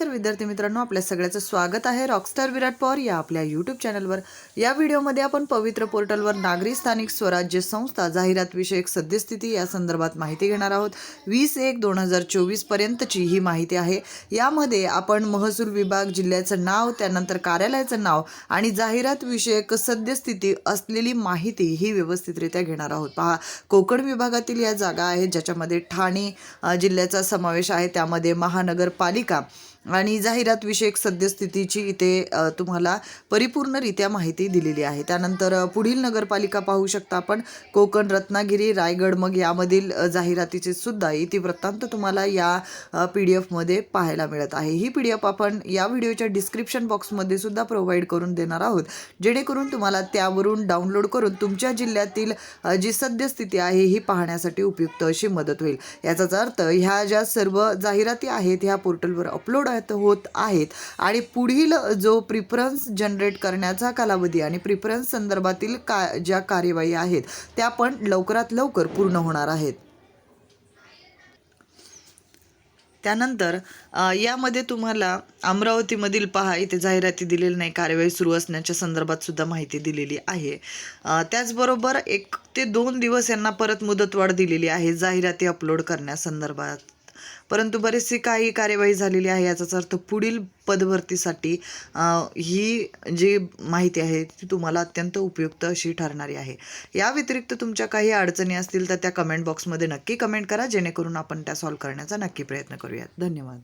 नमस्कार विद्यार्थी मित्रांनो आपल्या सगळ्याचं स्वागत आहे रॉकस्टार विराट पवार या आपल्या यूट्यूब चॅनलवर या व्हिडिओमध्ये आपण पवित्र पोर्टलवर नागरी स्थानिक स्वराज्य संस्था जाहिरात विषयक सद्यस्थिती या संदर्भात माहिती घेणार आहोत. वीस एक दोन हजार चोवीसपर्यंतची ही माहिती आहे. यामध्ये आपण महसूल विभाग जिल्ह्याचं नाव त्यानंतर कार्यालयाचं नाव आणि जाहिरात विषयक सद्यस्थिती असलेली माहिती ही व्यवस्थितरित्या घेणार आहोत. पहा कोकण विभागातील या जागा आहेत ज्याच्यामध्ये ठाणे जिल्ह्याचा समावेश आहे. त्यामध्ये महानगरपालिका आणि जाहिरात विषयक सद्यस्थितीची इथे तुम्हाला परिपूर्णरित्या माहिती दिलेली आहे. त्यानंतर पुढील नगरपालिका पाहू शकता आपण. कोकण रत्नागिरी रायगड मग यामधील जाहिरातीचे सुद्धा इतिवृत्तांत तुम्हाला या पी डी एफमध्ये पाहायला मिळत आहे. ही पी डी एफ आपण या व्हिडिओच्या डिस्क्रिप्शन बॉक्समध्ये सुद्धा प्रोव्हाइड करून देणार आहोत. जेणेकरून तुम्हाला त्यावरून डाउनलोड करून तुमच्या जिल्ह्यातील जी सद्यस्थिती आहे ही पाहण्यासाठी उपयुक्त अशी मदत होईल. याचाच अर्थ ह्या ज्या सर्व जाहिराती आहेत ह्या पोर्टलवर अपलोड होत आहेत. आणि पुढील जो प्रिफरन्स जनरेट करण्याचा कालावधी आणि प्रिफरन्स संदर्भातील का ज्या कार्यवाही आहेत त्या पण लवकरात लवकर पूर्ण होणार आहेत. त्यानंतर यामध्ये तुम्हाला अमरावतीमधील पहा इथे जाहिराती दिलेली नाही कार्यवाही सुरू असण्याच्या संदर्भात सुद्धा माहिती दिलेली आहे. त्याचबरोबर एक ते दोन दिवस यांना परत मुदतवाढ दिलेली आहे जाहिराती अपलोड करण्यासंदर्भात. परंतु बरीचशी काही कार्यवाही झालेली आहे याचाच अर्थ पुढील पदभरतीसाठी ही जी माहिती आहे ती तुम्हाला अत्यंत उपयुक्त अशी ठरणारी आहे. या व्यतिरिक्त तुमच्या काही अडचणी असतील तर त्या कमेंट बॉक्समध्ये नक्की कमेंट करा जेणेकरून आपण त्या सॉल्व्ह करण्याचा नक्की प्रयत्न करूयात. धन्यवाद.